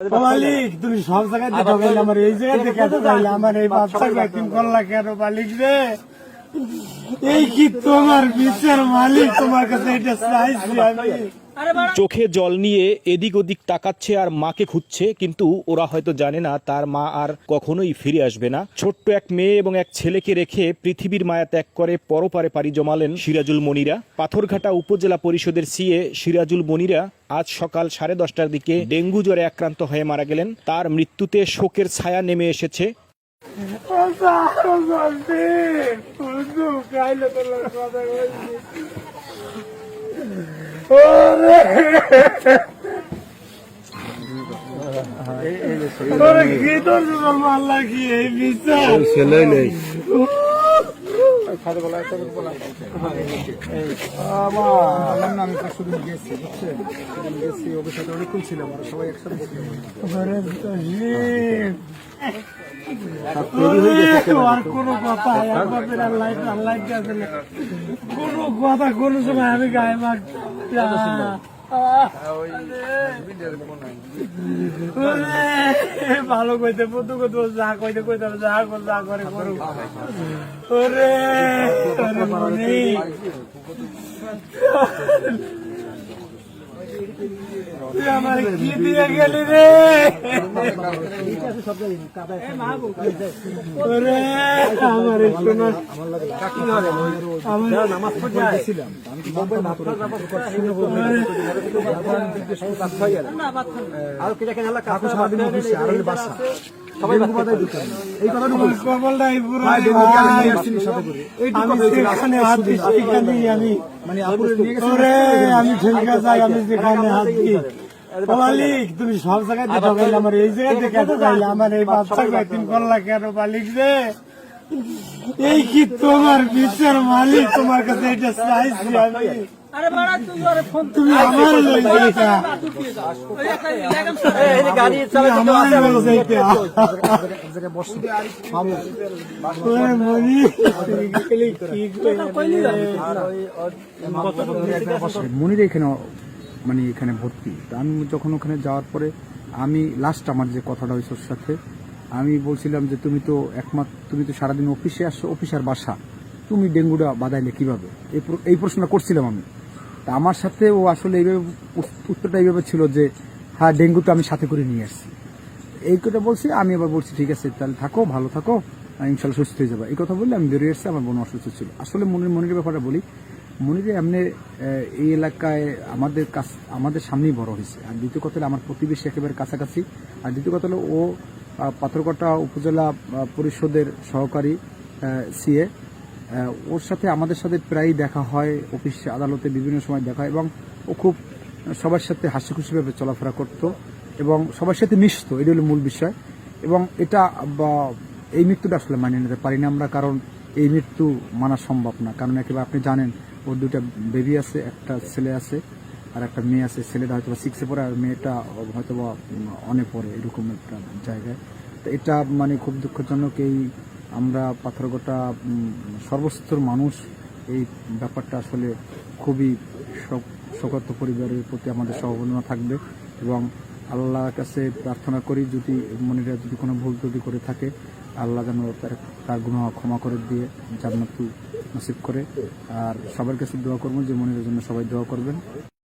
মালিক তুমি সব জায়গায় আমার এই আমার এই করলা কেন মালিক রে? এই কি তোমার বিচার মালিক তোমার কাছে এটা চাইছি আমি। চোখে জল নিয়ে এদিক ওদিক তাকাচ্ছে আর মাকে খুঁজছে কিন্তু ওরা হয়তো জানে না তার মা আর কখনোই ফিরে আসবে না ছোট্ট এক মেয়ে এবং এক ছেলেকে রেখে পৃথিবীর মায়া ত্যাগ করে পরপারে পাড়ি জমালেন সিরাজুল মনিরা পাথরঘাটা উপজেলা পরিষদের সিএ সিরাজুল মনিরা আজ সকাল সাড়ে দশটার দিকে ডেঙ্গু জ্বরে আক্রান্ত হয়ে মারা গেলেন তার মৃত্যুতে শোকের ছায়া নেমে এসেছে ওরে কি তোর মাল্লা কি এই বিচার। ছেলে নেই। আমি তো শুধু গেছি বুঝছেন শুধু গেছি ওদের সাথে অনেকক্ষণ ছিলাম আর সবাই একসাথে ছিলাম কোনো কথা কোনো কথা কোনো সময় আমি গায়ে ভালো কইতে পুতু কত যা কইতে কইতে যা কর যা করে করু। ওরে ওরে আমার কি দিয়ে গেলি রে? আমার সোনা আমার নামাজ পড়তে ছিলাম আমি তো মুম্বাই না করে শুনে বলব কাকু সারাদিন আর বাসা। সবাই এই আমি মানে আমি ঠেলকা যাই আমি যেখানে হাত দিই। মালিক তুমি সব জায়গায় আমার এই জায়গায় আমার এই বাচ্চা ভ্যাকসিন করলা কেন মালিক রে? এই কি তোমার বিচার মালিক? তোমার কাছে এটা চাইছি আমি। আরে বাড়া তুই ওরে ফোন তুমি আমার লই যাইতা। ওই একটা লেগাম এই গাড়ি আমার লই যাইতা। এক জায়গায় মামু ওরে মনি মনির এখানে মানে এখানে ভর্তি। তা আমি যখন ওখানে যাওয়ার পরে আমি লাস্ট আমার যে কথাটা হয়েছে ওর সাথে আমি বলছিলাম যে তুমি তো একমাত্র তুমি তো সারাদিন অফিসে আসছো অফিসার বাসা। তুমি ডেঙ্গুটা বাদাইলে কীভাবে? এই এই প্রশ্নটা করছিলাম আমি। তা আমার সাথে ও আসলে এইভাবে উত- উত্তরটা এইভাবে ছিল যে হ্যাঁ ডেঙ্গু তো আমি সাথে করে নিয়ে আসছি। এই কথা বলছি, আমি আবার বলছি, ঠিক আছে, তাহলে থাকো, ভালো থাকো ইনশাল্লাহ সুস্থ হয়ে যাবে। এই কথা বললে আমি বেরিয়ে এসেছি, আমার বোন অসুস্থ ছিল। আসলে মনির মনির ব্যাপারটা বলি, মনির এমনি এই এলাকায় আমাদের কাছ, আমাদের সামনেই বড় হয়েছে। আর দ্বিতীয় কথা হলো, আমার প্রতিবেশী একেবারে কাছাকাছি। আর দ্বিতীয় কথা হলো, ও পাথরকটা উপজেলা পরিষদের সহকারী সিএ ওর সাথে আমাদের সাথে প্রায়ই দেখা হয়, অফিস, আদালতে বিভিন্ন সময় দেখা হয় এবং ও খুব সবার সাথে হাসি খুশিভাবে চলাফেরা করতো এবং সবার সাথে মিশতো এটি হলো মূল বিষয়। এবং এটা বা এই মৃত্যুটা আসলে মানিয়ে নিতে পারি না আমরা, কারণ এই মৃত্যু মানা সম্ভব না। কারণ একেবারে আপনি জানেন, ওর দুটা বেবি আছে, একটা ছেলে আছে আর একটা মেয়ে আছে। ছেলেটা হয়তো বা সিক্সে পড়ে আর মেয়েটা হয়তো বা অনে পড়ে এরকম একটা জায়গায়। তো এটা মানে খুব দুঃখজনক এই আমরা পাথরঘাটা সর্বস্তর মানুষ এই ব্যাপারটা আসলে খুবই শোক- পরিবারের প্রতি আমাদের সহবর্ণনা থাকবে এবং আল্লাহর কাছে প্রার্থনা করি যদি মনিরা যদি কোনো ভুল ত্রুটি করে থাকে, আল্লাহ যেন তার তার ক্ষমা করে দিয়ে জান্নাতু নসিব করে। আর সবার কাছে দোয়া করব যে মনিরের জন্য সবাই দোয়া করবেন।